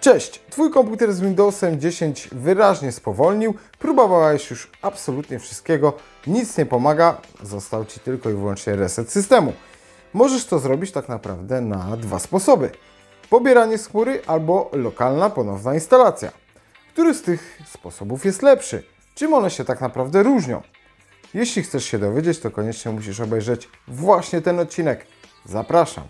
Cześć! Twój komputer z Windowsem 10 wyraźnie spowolnił, próbowałeś już absolutnie wszystkiego, nic nie pomaga, został Ci tylko i wyłącznie reset systemu. Możesz to zrobić tak naprawdę na dwa sposoby. Pobieranie z chmury albo lokalna ponowna instalacja. Który z tych sposobów jest lepszy? Czym one się tak naprawdę różnią? Jeśli chcesz się dowiedzieć, to koniecznie musisz obejrzeć właśnie ten odcinek. Zapraszam.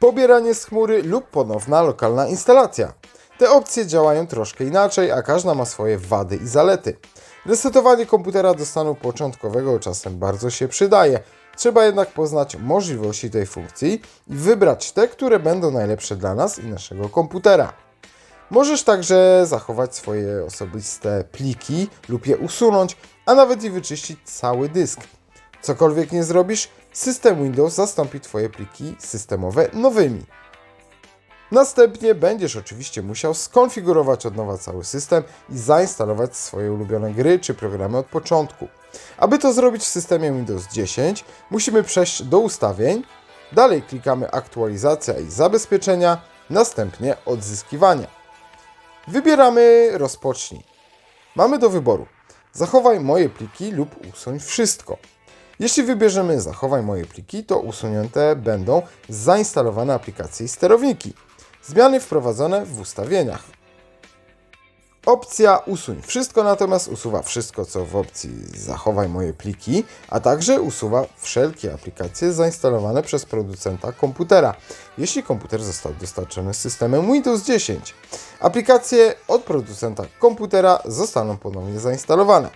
Pobieranie z chmury lub ponowna lokalna instalacja. Te opcje działają troszkę inaczej, a każda ma swoje wady i zalety. Resetowanie komputera do stanu początkowego czasem bardzo się przydaje. Trzeba jednak poznać możliwości tej funkcji i wybrać te, które będą najlepsze dla nas i naszego komputera. Możesz także zachować swoje osobiste pliki lub je usunąć, a nawet i wyczyścić cały dysk. Cokolwiek nie zrobisz, system Windows zastąpi Twoje pliki systemowe nowymi. Następnie będziesz oczywiście musiał skonfigurować od nowa cały system i zainstalować swoje ulubione gry czy programy od początku. Aby to zrobić w systemie Windows 10, musimy przejść do ustawień, dalej klikamy aktualizacja i zabezpieczenia, następnie odzyskiwanie. Wybieramy rozpocznij. Mamy do wyboru zachowaj moje pliki lub usuń wszystko. Jeśli wybierzemy zachowaj moje pliki, to usunięte będą zainstalowane aplikacje i sterowniki. Zmiany wprowadzone w ustawieniach. Opcja usuń wszystko natomiast usuwa wszystko, co w opcji zachowaj moje pliki, a także usuwa wszelkie aplikacje zainstalowane przez producenta komputera, jeśli komputer został dostarczony systemem Windows 10. Aplikacje od producenta komputera zostaną ponownie zainstalowane.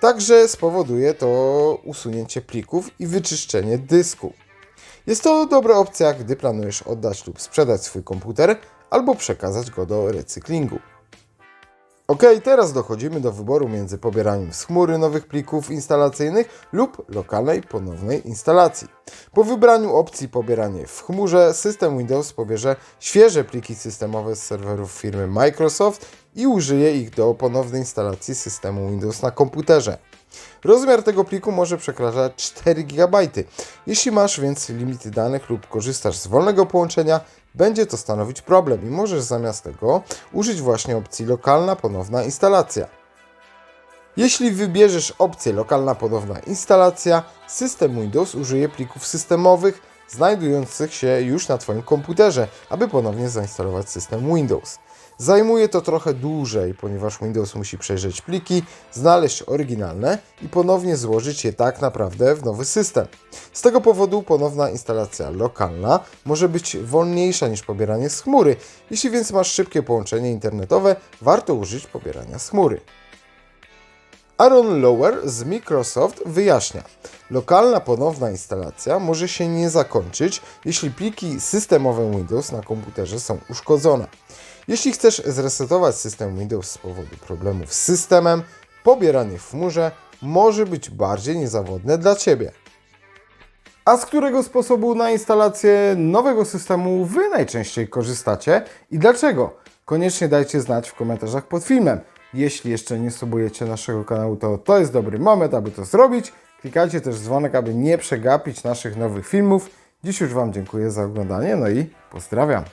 Także spowoduje to usunięcie plików i wyczyszczenie dysku. Jest to dobra opcja, gdy planujesz oddać lub sprzedać swój komputer albo przekazać go do recyklingu. Ok, teraz dochodzimy do wyboru między pobieraniem z chmury nowych plików instalacyjnych lub lokalnej ponownej instalacji. Po wybraniu opcji pobieranie w chmurze, system Windows pobierze świeże pliki systemowe z serwerów firmy Microsoft i użyje ich do ponownej instalacji systemu Windows na komputerze. Rozmiar tego pliku może przekraczać 4 GB. Jeśli masz więc limity danych lub korzystasz z wolnego połączenia, będzie to stanowić problem i możesz zamiast tego użyć właśnie opcji lokalna ponowna instalacja. Jeśli wybierzesz opcję lokalna ponowna instalacja, system Windows użyje plików systemowych znajdujących się już na Twoim komputerze, aby ponownie zainstalować system Windows. Zajmuje to trochę dłużej, ponieważ Windows musi przejrzeć pliki, znaleźć oryginalne i ponownie złożyć je tak naprawdę w nowy system. Z tego powodu ponowna instalacja lokalna może być wolniejsza niż pobieranie z chmury. Jeśli więc masz szybkie połączenie internetowe, warto użyć pobierania z chmury. Aaron Lower z Microsoft wyjaśnia, lokalna ponowna instalacja może się nie zakończyć, jeśli pliki systemowe Windows na komputerze są uszkodzone. Jeśli chcesz zresetować system Windows z powodu problemów z systemem, pobieranie w chmurze może być bardziej niezawodne dla Ciebie. A z którego sposobu na instalację nowego systemu Wy najczęściej korzystacie i dlaczego? Koniecznie dajcie znać w komentarzach pod filmem. Jeśli jeszcze nie subujecie naszego kanału, to to jest dobry moment, aby to zrobić. Klikajcie też dzwonek, aby nie przegapić naszych nowych filmów. Dziś już Wam dziękuję za oglądanie, no i pozdrawiam.